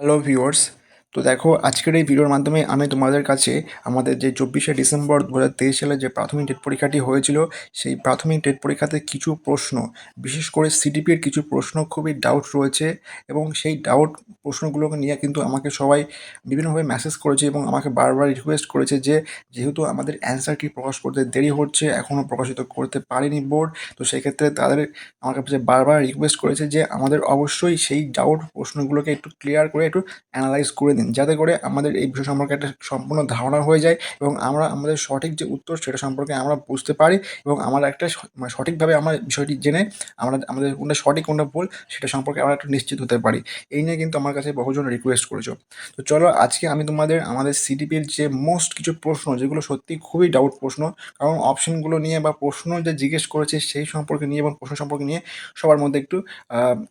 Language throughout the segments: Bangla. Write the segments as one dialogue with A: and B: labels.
A: হ্যালো ভিউয়ার্স তো দেখো, আজকের এই ভিডিওর মাধ্যমে আমি তোমাদের কাছে আমাদের যে চব্বিশে ডিসেম্বর দু হাজার তেইশ সালে যে প্রাথমিক টেট পরীক্ষাটি হয়েছিল, সেই প্রাথমিক টেট পরীক্ষাতে কিছু প্রশ্ন, বিশেষ করে সিডিপির কিছু প্রশ্ন খুবই ডাউট রয়েছে এবং সেই ডাউট প্রশ্নগুলোকে নিয়ে কিন্তু আমাকে সবাই বিভিন্নভাবে মেসেজ করেছে এবং আমাকে বারবার রিকোয়েস্ট করেছে যে, যেহেতু আমাদের অ্যান্সারটি প্রকাশ করতে দেরি হচ্ছে এখনও প্রকাশিত করতে পারেনি বোর্ড তো সেক্ষেত্রে তাদের আমার কাছে বারবার রিকোয়েস্ট করেছে যে, আমাদের অবশ্যই সেই ডাউট প্রশ্নগুলোকে একটু ক্লিয়ার করে, একটু অ্যানালাইজ করে দিন। যাতে করে আমাদের এই বিষয় সম্পর্কে একটা সম্পূর্ণ ধারণা হয়ে যায় এবং আমরা আমাদের সঠিক যে উত্তর সেটা সম্পর্কে আমরা বুঝতে পারি এবং আমরা একটা মানে সঠিকভাবে আমরা বিষয়টি জেনে আমরা আমাদের কোনটা সঠিক, কোনটা ভুল সেটা সম্পর্কে আমরা একটু নিশ্চিত হতে পারি। এই নিয়ে কিন্তু আমার কাছে বহুজন রিকোয়েস্ট করেছ। তো চলো আজকে আমি তোমাদের আমাদের সিডিপির যে মোস্ট কিছু প্রশ্ন, যেগুলো সত্যি খুবই ডাউট প্রশ্ন, কারণ অপশনগুলো নিয়ে বা প্রশ্ন যে জিজ্ঞেস করেছে সেই সম্পর্কে নিয়ে এবং প্রশ্ন সম্পর্কে নিয়ে সবার মধ্যে একটু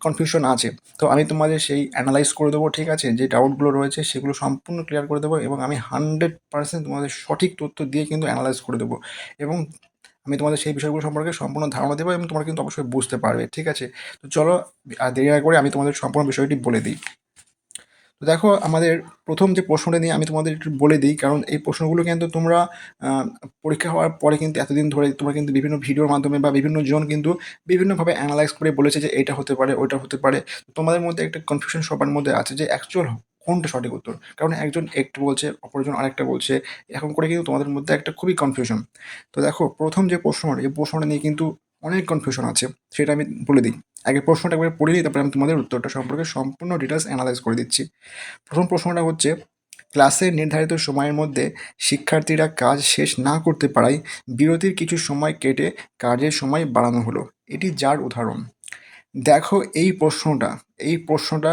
A: কনফিউশন আছে। তো আমি তোমাদের সেই অ্যানালাইজ করে দেবো, ঠিক আছে? যে ডাউটগুলো রয়েছে সেগুলো সম্পূর্ণ ক্লিয়ার করে দেবো এবং আমি হান্ড্রেড পার্সেন্ট তোমাদের সঠিক তথ্য দিয়ে কিন্তু অ্যানালাইজ করে দেবো এবং আমি তোমাদের সেই বিষয়গুলো সম্পর্কে সম্পূর্ণ ধারণা দেবো এবং তোমরা কিন্তু অবশ্যই বুঝতে পারবে, ঠিক আছে? তো চলো, আর দেরি না করে আমি তোমাদের সম্পূর্ণ বিষয়টি বলে দিই। তো দেখো, আমাদের প্রথম যে প্রশ্নটা নিয়ে আমি তোমাদের একটু বলে দিই, কারণ এই প্রশ্নগুলো কিন্তু তোমরা পরীক্ষা হওয়ার পরে কিন্তু এতদিন ধরে তোমরা কিন্তু বিভিন্ন ভিডিওর মাধ্যমে বা বিভিন্ন জন কিন্তু বিভিন্নভাবে অ্যানালাইজ করে বলেছে যে এটা হতে পারে, ওইটা হতে পারে। তোমাদের মধ্যে একটা কনফিউশন সবার মধ্যে আছে যে অ্যাকচুয়াল কোনটা সঠিক উত্তর? কারণ একজন একটু বলছে, অপরজন আরেকটা বলছে, এরকম করে কিন্তু তোমাদের মধ্যে একটা খুবই কনফিউশন তো দেখো, প্রথম যে প্রশ্নটা, এই প্রশ্নটা নিয়ে কিন্তু অনেক কনফিউশন আছে, সেটা আমি বলে দিই। আগে প্রশ্নটা একবার পড়ে নিই, তারপরে আমি তোমাদের উত্তরটা সম্পর্কে সম্পূর্ণ ডিটেলস অ্যানালাইজ করে দিচ্ছি। প্রথম প্রশ্নটা হচ্ছে ক্লাসের নির্ধারিত সময়ের মধ্যে শিক্ষার্থীরা কাজ শেষ না করতে পারায় বিরতির কিছু সময় কেটে কাজের সময় বাড়ানো হলো। এটি যার উদাহরণ? দেখো এই প্রশ্নটা এই প্রশ্নটা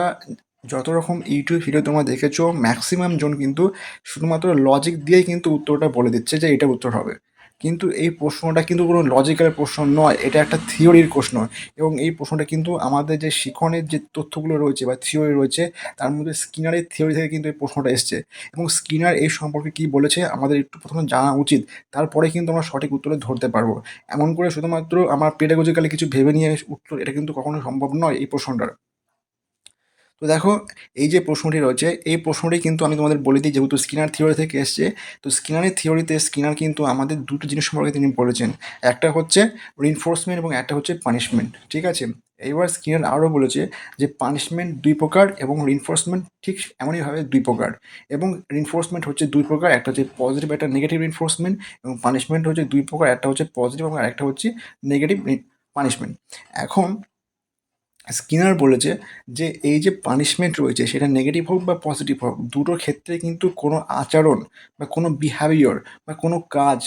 A: যত রকম ইউটিউব ভিডিও তোমরা দেখেছ ম্যাক্সিমাম জন কিন্তু শুধুমাত্র লজিক দিয়েই কিন্তু উত্তরটা বলে দিচ্ছে যে এটা উত্তর হবে। কিন্তু এই প্রশ্নটা কিন্তু কোনো লজিক্যাল প্রশ্ন নয়, এটা একটা থিওরির প্রশ্ন। এবং এই প্রশ্নটা কিন্তু আমাদের যে শিখনের যে তথ্যগুলো রয়েছে বা থিওরি রয়েছে, তার মধ্যে স্কিনারের থিওরি থেকে কিন্তু এই প্রশ্নটা এসছে। এবং স্কিনার এই সম্পর্কে কি বলেছে, আমাদের একটু প্রথমে জানা উচিত, তারপরে কিন্তু আমরা সঠিক উত্তরে ধরতে পারব। এমন করে শুধুমাত্র আমার পেডাগজিক্যালি কিছু ভেবে নিয়ে উত্তর, এটা কিন্তু কখনো সম্ভব নয় এই প্রশ্নটার। তো দেখো, এই যে প্রশ্নটি রয়েছে, এই প্রশ্নটি কিন্তু আমি তোমাদের বলে দিই, যেহেতু স্কিনার থিওরি থেকে এসছে, তো স্কিনারের থিওরিতে স্কিনার কিন্তু আমাদের দুটো জিনিস সম্পর্কে তিনি বলেছেন। একটা হচ্ছে রিনফোর্সমেন্ট এবং একটা হচ্ছে পানিশমেন্ট ঠিক আছে? এইবার স্কিনার আরও বলেছে যে পানিশমেন্ট দুই প্রকার এবং রিনফোর্সমেন্ট ঠিক এমনইভাবে দুই প্রকার। এবং রিনফোর্সমেন্ট হচ্ছে দুই প্রকার, একটা হচ্ছে পজিটিভ একটা নেগেটিভ রিনফোর্সমেন্ট এবং পানিশমেন্ট হচ্ছে দুই প্রকার, একটা হচ্ছে পজিটিভ এবং আরেকটা হচ্ছে নেগেটিভ পানিশমেন্ট এখন স্কিনার বলেছে যে এই যে পানিশমেন্ট রয়েছে, সেটা নেগেটিভ হোক বা পজিটিভ হোক, দুটো ক্ষেত্রে কিন্তু কোনো আচরণ বা কোনো বিহেভিয়র বা কোনো কাজ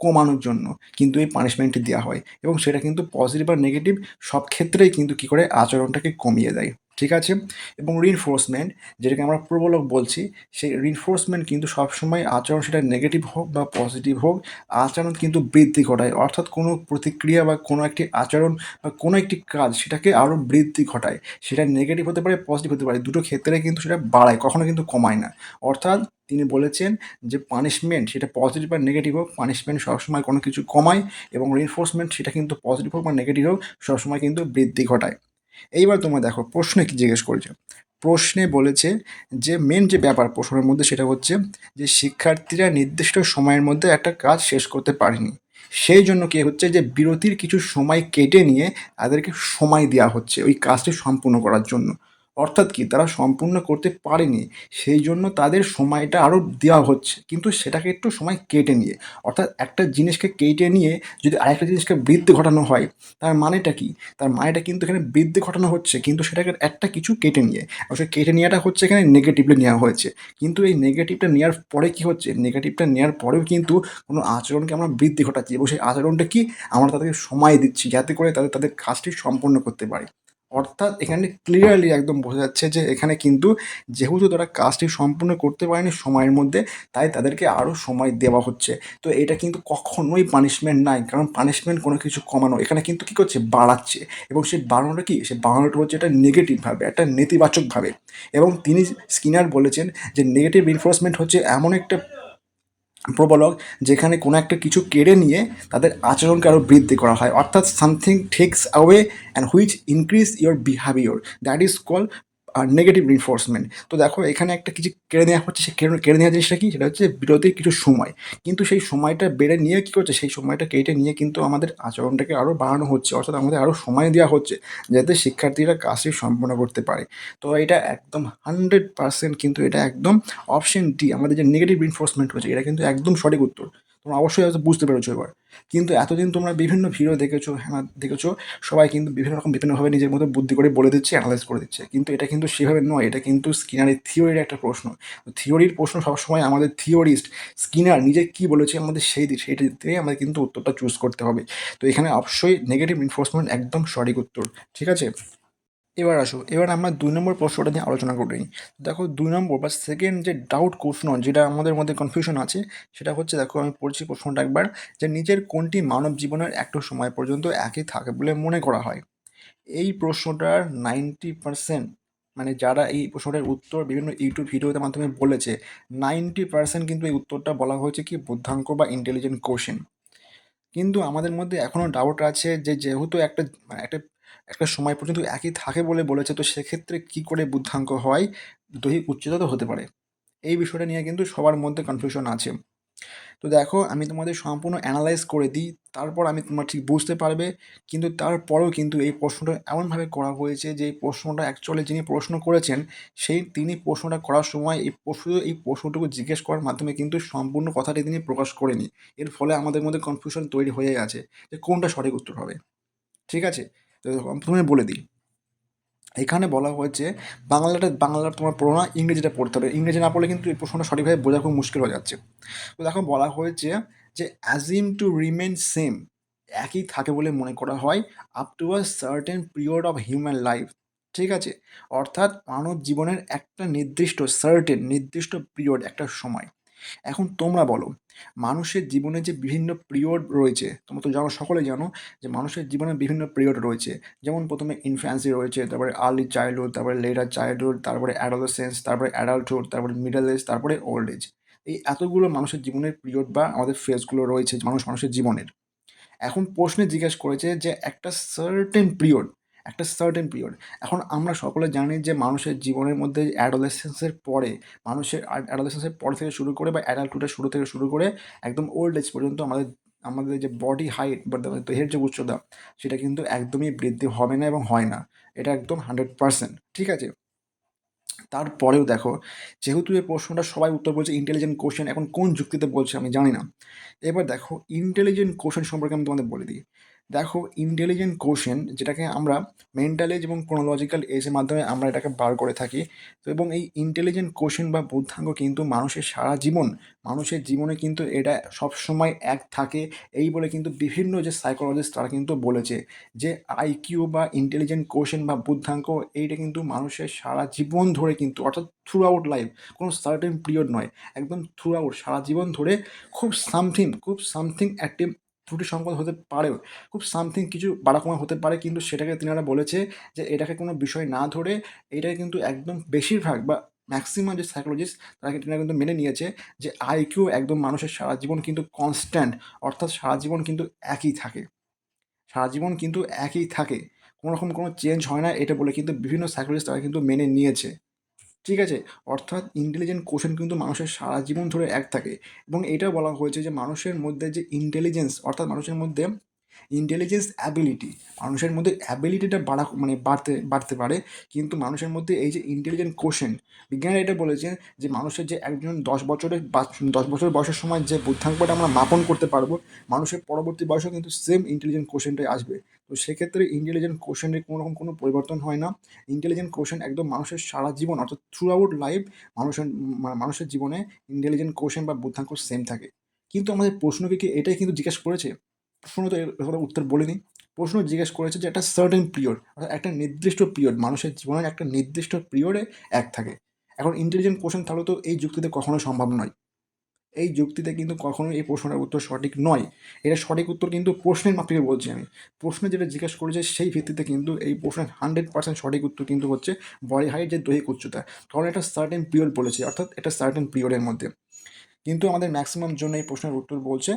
A: কমানোর জন্য কিন্তু এই পানিশমেন্টটি দেওয়া হয় এবং সেটা কিন্তু পজিটিভ আর নেগেটিভ সব ক্ষেত্রেই কিন্তু কী করে আচরণটাকে কমিয়ে দেয়। ঠিক আছে? এবং রিনফোর্সমেন্ট যেটাকে আমরা প্রবলক বলছি, সেই রিনফোর্সমেন্ট কিন্তু সবসময় আচরণ সেটা নেগেটিভ হোক বা পজিটিভ হোক, আচরণ কিন্তু বৃদ্ধি ঘটায়। অর্থাৎ কোনো প্রতিক্রিয়া বা কোনো একটি আচরণ বা কোনো একটি কাজ সেটাকে আরও বৃদ্ধি ঘটায়। সেটা নেগেটিভ হতে পারে পজিটিভ হতে পারে। দুটো ক্ষেত্রে কিন্তু সেটা বাড়ায়, কখনো কিন্তু কমায় না। অর্থাৎ তিনি বলেছেন যে পানিশমেন্ট সেটা পজিটিভ বা নেগেটিভ হোক পানিশমেন্ট সবসময় কোনো কিছু কমায় এবং রিনফোর্সমেন্ট সেটা কিন্তু পজিটিভ হোক বা নেগেটিভ হোক, সবসময় কিন্তু বৃদ্ধি ঘটায়। এইবার তোমরা দেখো, প্রশ্নে কি জিজ্ঞেস করেছে? প্রশ্নে বলেছে যে মেন যে ব্যাপার প্রশ্নের মধ্যে সেটা হচ্ছে যে, শিক্ষার্থীরা নির্দিষ্ট সময়ের মধ্যে একটা কাজ শেষ করতে পারেনি। সেই জন্য কি হচ্ছে যে, বিরতির কিছু সময় কেটে নিয়ে তাদেরকে সময় দেওয়া হচ্ছে, ওই কাজটি সম্পূর্ণ করার জন্য। অর্থাৎ কি তারা সম্পূর্ণ করতে পারেনি, সেই জন্য তাদের সময়টা আরও দেওয়া হচ্ছে। কিন্তু সেটাকে একটু সময় কেটে নিয়ে, অর্থাৎ একটা জিনিসকে কেটে নিয়ে যদি আরেকটা জিনিসকে বৃদ্ধি ঘটানো হয়, তার মানেটা কি? তার মানেটা কিন্তু এখানে বৃদ্ধি ঘটানো হচ্ছে, কিন্তু সেটাকে একটা কিছু কেটে নিয়ে। সেই কেটে নেওয়াটা হচ্ছে এখানে নেগেটিভলি নেওয়া হয়েছে। কিন্তু এই নেগেটিভটা নেওয়ার পরে কি হচ্ছে? নেগেটিভটা নেওয়ার পরেও কিন্তু কোনো আচরণকে আমরা বৃদ্ধি ঘটাচ্ছি। এবং সেই আচরণটা কি? আমরা তাদেরকে সময় দিচ্ছি যাতে করে তাদের তাদের কাজটি সম্পূর্ণ করতে পারে। অর্থাৎ এখানে ক্লিয়ারলি একদম বোঝা যাচ্ছে যে এখানে কিন্তু যেহেতু তারা কাজটি সম্পূর্ণ করতে পারেনি সময়ের মধ্যে, তাই তাদেরকে আরও সময় দেওয়া হচ্ছে। তো এটা কিন্তু কখনোই পানিশমেন্ট নাই, কারণ পানিশমেন্ট কোনো কিছু কমানো, এখানে কিন্তু কী করছে? বাড়াচ্ছে। এবং সেই বাড়ানোটা কি? সে বাড়ানোটা হচ্ছে এটা নেগেটিভভাবে একটা নেতিবাচকভাবে এবং তিনি স্কিনার বলেছেন যে নেগেটিভ ইনফোর্সমেন্ট হচ্ছে এমন একটা প্রবলক যেখানে কোনো একটা কিছু কেড়ে নিয়ে তাদের আচরণকে আরও বৃদ্ধি করা হয়। অর্থাৎ something takes away and which increase your behaviour that is call R negative reinforcement তো দেখো, এখানে একটা কিছু কেড়ে নেওয়া হচ্ছে, সে কেড়ে নেওয়া জিনিসটা কি? সেটা হচ্ছে বিরতির কিছু সময়। কিন্তু সেই সময়টা বেড়ে নিয়ে কী করছে? সেই সময়টা কেটে নিয়ে কিন্তু আমাদের আচরণটাকে আরও বাড়ানো হচ্ছে, অর্থাৎ আমাদের আরও সময় দেওয়া হচ্ছে, যাতে শিক্ষার্থীরা কাজটি সম্পন্ন করতে পারে। তো এটা একদম হান্ড্রেড পার্সেন্ট কিন্তু এটা একদম অপশন ডি আমাদের যে নেগেটিভ রিনফোর্সমেন্ট হচ্ছে এটা কিন্তু একদম সঠিক উত্তর। তোমরা অবশ্যই হয়তো বুঝতে পেরেছ এবার। কিন্তু এতদিন তোমরা বিভিন্ন ভিডিও দেখেছ হ্যাঁ দেখেছ, সবাই কিন্তু বিভিন্ন রকম, বিভিন্নভাবে নিজের মতো বুদ্ধি করে বলে দিচ্ছে অ্যানালাইজ করে দিচ্ছে। কিন্তু এটা কিন্তু সেভাবে নয়, এটা কিন্তু স্কিনারের থিওরির একটা প্রশ্ন। থিওরির প্রশ্ন সবসময় আমাদের থিওরিস্ট স্কিনার নিজে কী বলেছে, আমাদের সেই দিক সেইটা দিয়ে আমাদের কিন্তু উত্তরটা চুজ করতে হবে। তো এখানে অবশ্যই নেগেটিভ ইনফোর্সমেন্ট একদম সঠিক উত্তর, ঠিক আছে? এবার আসো, এবার আমরা দুই নম্বর প্রশ্নটা নিয়ে আলোচনা করে নিই। দেখো দুই নম্বর বা সেকেন্ড যে ডাউট প্রশ্ন যেটা আমাদের মধ্যে কনফিউশন আছে, সেটা হচ্ছে দেখো আমি পড়ছি প্রশ্নটা একবার, যে নিজের কোনটি মানব জীবনের একটা সময় পর্যন্ত একই থাকে বলে মনে করা হয়? এই প্রশ্নটার নাইনটি পার্সেন্ট মানে যারা এই প্রশ্নটার উত্তর বিভিন্ন ইউটিউব ভিডিওতে মাধ্যমে বলেছে নাইনটি পার্সেন্ট কিন্তু এই উত্তরটা বলা হয়েছে কি বুদ্ধাঙ্ক বা ইন্টেলিজেন্ট কোশ্চেন কিন্তু আমাদের মধ্যে এখনও ডাউট আছে যে যেহেতু একটা মানে একটা একটা সময় পর্যন্ত একই থাকে বলে বলেছে, তো সেক্ষেত্রে কি করে বুদ্ধাঙ্ক হয়? দৈহিক উচ্চতা তো হতে পারে। এই বিষয়টা নিয়ে কিন্তু সবার মধ্যে কনফিউশন আছে। তো দেখো, আমি তোমাদের সম্পূর্ণ অ্যানালাইজ করে দিই, তারপর আমি তোমার ঠিক বুঝতে পারবে, কিন্তু তারপরেও কিন্তু এই প্রশ্নটা এমনভাবে করা হয়েছে যে এই প্রশ্নটা অ্যাকচুয়ালি যিনি প্রশ্ন করেছেন, সেই তিনি প্রশ্নটা করার সময় এই প্রশ্ন, এই প্রশ্নটুকু জিজ্ঞেস করার মাধ্যমে কিন্তু সম্পূর্ণ কথাটি তিনি প্রকাশ করেনি। এর ফলে আমাদের মধ্যে কনফিউশন তৈরি হয়ে গেছে যে কোনটা সঠিক উত্তর হবে। ঠিক আছে? প্রথমে বলে দিই। এখানে বলা হয়েছে, বাংলাটা বাংলাটা তোমার পড়ো না, ইংরেজিটা পড়তে হবে। ইংরেজি না পড়লে কিন্তু এই প্রশ্নটা সঠিকভাবে বোঝা খুব মুশকিল হয়ে যাচ্ছে। তো দেখো, বলা হয়েছে যে অ্যাজিম টু রিমেন সেম একই থাকে বলে মনে করা হয় up to a certain period of human life ঠিক আছে? অর্থাৎ মানব জীবনের একটা নির্দিষ্ট সার্টেন নির্দিষ্ট পিরিয়ড একটা সময়। এখন তোমরা বলো, মানুষের জীবনে যে বিভিন্ন পিরিয়ড রয়েছে, তোমরা তো জানো, সকলে জানো যে মানুষের জীবনে বিভিন্ন পিরিয়ড রয়েছে। যেমন প্রথমে ইনফ্যান্সি রয়েছে, তারপরে আর্লি চাইল্ডহুড তারপরে লেটার চাইল্ডহুড তারপরে অ্যাডোলেসেন্স তারপরে অ্যাডাল্টহুড তারপরে মিডল এজ তারপরে ওল্ড এজ এই এতগুলো মানুষের জীবনের পিরিয়ড বা আমাদের ফেজগুলো রয়েছে, মানুষ, মানুষের জীবনের। এখন প্রশ্নে জিজ্ঞেস করেছে যে একটা সার্টেন পিরিয়ড একটা সার্টেন পিরিয়ড এখন আমরা সকলে জানি যে মানুষের জীবনের মধ্যে অ্যাডোলেসেন্সের পরে, মানুষের অ্যাডোলেসেন্সের পর থেকে শুরু করে বা অ্যাডাল্টহুডের শুরু থেকে শুরু করে একদম ওল্ড এজ পর্যন্ত আমাদের আমাদের যে বডি হাইট বা দেহের যে উচ্চতা, সেটা কিন্তু একদমই বৃদ্ধি হবে না এবং হয় না। এটা একদম হান্ড্রেড পার্সেন্ট ঠিক আছে? তারপরেও দেখো, যেহেতু এই প্রশ্নটা সবাই উত্তর বলছে ইন্টেলিজেন্ট কোশ্চেন এখন কোন যুক্তিতে বলছে আমি জানি না। এবার দেখো ইন্টেলিজেন্ট কোশ্চেন সম্পর্কে আমি তোমাদের বলে দিই। দেখো ইন্টেলিজেন্ট কোশ্চেন যেটাকে আমরা মেন্টাল এজ এবং ক্রোনোলজিক্যাল এজের মাধ্যমে আমরা এটাকে বার করে থাকি। তো এবং এই ইন্টেলিজেন্ট কোশ্চেন বা বুদ্ধাঙ্গ কিন্তু মানুষের সারা জীবন, মানুষের জীবনে কিন্তু এটা সবসময় এক থাকে। এই বলে কিন্তু বিভিন্ন যে সাইকোলজিস্ট তারা কিন্তু বলেছে যে আইকিউ বা ইন্টেলিজেন্ট কোশ্চেন বা বুদ্ধাঙ্ক এইটা কিন্তু মানুষের সারা জীবন ধরে কিন্তু, অর্থাৎ থ্রু আউট লাইফ কোনো সার্টেন পিরিয়ড নয়, একদম থ্রু আউট সারা জীবন ধরে খুব সামথিং খুব সামথিং একটি ত্রুটি সংকট হতে পারেও, খুব সামথিং কিছু বাড়াকমা হতে পারে, কিন্তু সেটাকে তিনারা বলেছে যে এটাকে কোনো বিষয় না ধরে এটাকে কিন্তু একদম বেশিরভাগ বা ম্যাক্সিমাম যে সাইকোলজিস্ট তারা তিনারা কিন্তু মেনে নিয়েছে যে আইকিউ একদম মানুষের সারা জীবন কিন্তু কনস্ট্যান্ট অর্থাৎ সারা জীবন কিন্তু একই থাকে। সারা জীবন কিন্তু একই থাকে। কোনো রকম কোনো চেঞ্জ হয় না, এটা বলে কিন্তু বিভিন্ন সাইকোলজিস্ট তারা কিন্তু মেনে নিয়েছে। ঠিক আছে? অর্থাৎ ইন্টেলিজেন্ট কোশ্চেন কিন্তু মানুষের সারা জীবন ধরে এক থাকে। এবং এটাও বলা হয়েছে যে মানুষের মধ্যে যে ইন্টেলিজেন্স অর্থাৎ মানুষের মধ্যে ইন্টেলিজেন্স অ্যাবিলিটি মানুষের মধ্যে অ্যাবিলিটিটা বাড়া মানে বাড়তে বাড়তে পারে। কিন্তু মানুষের মধ্যে এই যে ইন্টেলিজেন্ট কোশ্চেন বিজ্ঞানীরা এটা বলেছেন যে মানুষের যে একজন দশ বছরের দশ বছর বয়সের সময় যে বুদ্ধাঙ্কটা আমরা মাপন করতে পারব, মানুষের পরবর্তী বয়সেও কিন্তু সেম ইন্টেলিজেন্ট কোশ্চেনটাই আসবে। তো সেক্ষেত্রে ইন্টেলিজেন্ট কোশ্চেনের কোনো রকম কোনো পরিবর্তন হয় না। ইন্টেলিজেন্ট কোশ্চেন একদম মানুষের সারা জীবন, অর্থাৎ থ্রু আউট লাইফ মানুষের মানে মানুষের জীবনে ইন্টেলিজেন্ট কোশ্চেন বা বুদ্ধাঙ্ক সেম থাকে। কিন্তু আমাদের প্রশ্নকে কি এটাই কিন্তু জিজ্ঞেস করেছে? প্রশ্ন তো এর উত্তর বলিনি। প্রশ্ন জিজ্ঞেস করেছে যে একটা সার্টেন পিরিয়ড অর্থাৎ একটা নির্দিষ্ট পিরিয়ড মানুষের জীবনের একটা নির্দিষ্ট পিরিয়ডে এক থাকে। এখন ইন্টেলিজেন্ট কোশ্চেন তাহলে তো এই যুক্তিতে কখনো সম্ভব নয়। এই যুক্তিতে কিন্তু কখনোই এই প্রশ্নের উত্তর সঠিক নয়। এটা সঠিক উত্তর কিন্তু প্রশ্নের মাফিকে বলছি আমি। প্রশ্নে যেটা জিজ্ঞেস করেছে সেই ভিত্তিতে কিন্তু এই প্রশ্নের হান্ড্রেড পার্সেন্ট সঠিক উত্তর কিন্তু হচ্ছে বডি হাইট যে দৈহিক উচ্চতা কারণ এটা সার্টেন পিরিয়ড বলেছে, অর্থাৎ এটা সার্টেন পিরিয়ডের মধ্যে। কিন্তু আমাদের ম্যাক্সিমাম জন্য এই প্রশ্নের উত্তর বলছে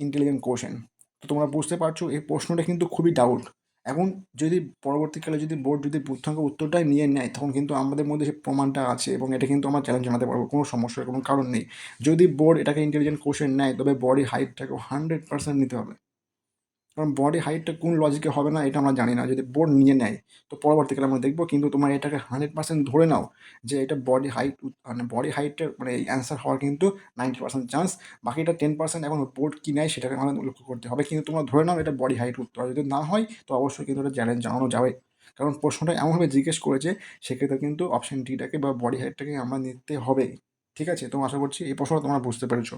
A: ইন্টেলিজেন্ট কোশ্চেন তো তোমরা বুঝতে পারছ এই প্রশ্নটা কিন্তু খুবই ডাউট এখন যদি পরবর্তীকালে যদি বোর্ড যদি বুদ্ধাঙ্গ উত্তরটাই নিয়ে নেয়, তখন কিন্তু আমাদের মধ্যে সে প্রমাণটা আছে এবং এটা কিন্তু আমার চ্যালেঞ্জ জানাতে পারব, কোনো সমস্যার কোনো কারণ নেই। যদি বোর্ড এটাকে ইন্টেলিজেন্ট কোশ্চেন নেয়, তবে বডি হাইটটাকেও হান্ড্রেড পার্সেন্ট নিতে হবে। কারণ বডি হাইটটা কোন লজিকে হবে না, এটা আমরা জানি না। যদি বোর্ড নিয়ে নেয়, তো পরবর্তীকালে আমরা দেখব, কিন্তু তোমার এটাকে হান্ড্রেড পার্সেন্ট ধরে নাও যে এটা বডি হাইট মানে বডি হাইটের মানে এই অ্যান্সার হওয়ার কিন্তু নাইনটি পার্সেন্ট চান্স বাকিটা টেন পার্সেন্ট এখন বোর্ড কী নেয়, সেটাকে আমাদের লক্ষ্য করতে হবে। কিন্তু তোমরা ধরে নাও, এটা বডি হাইট উত্তর। যদি না হয়, তো অবশ্যই কিন্তু এটা চ্যালেঞ্জ জানানো যাবে। কারণ প্রশ্নটা এমনভাবে জিজ্ঞেস করেছে, সেক্ষেত্রে কিন্তু অপশন ডিটাকে বা বডি হাইটটাকে আমরা নিতে হবে। ঠিক আছে? তো আশা করছি এই প্রশ্নটা তোমরা বুঝতে পেরেছ।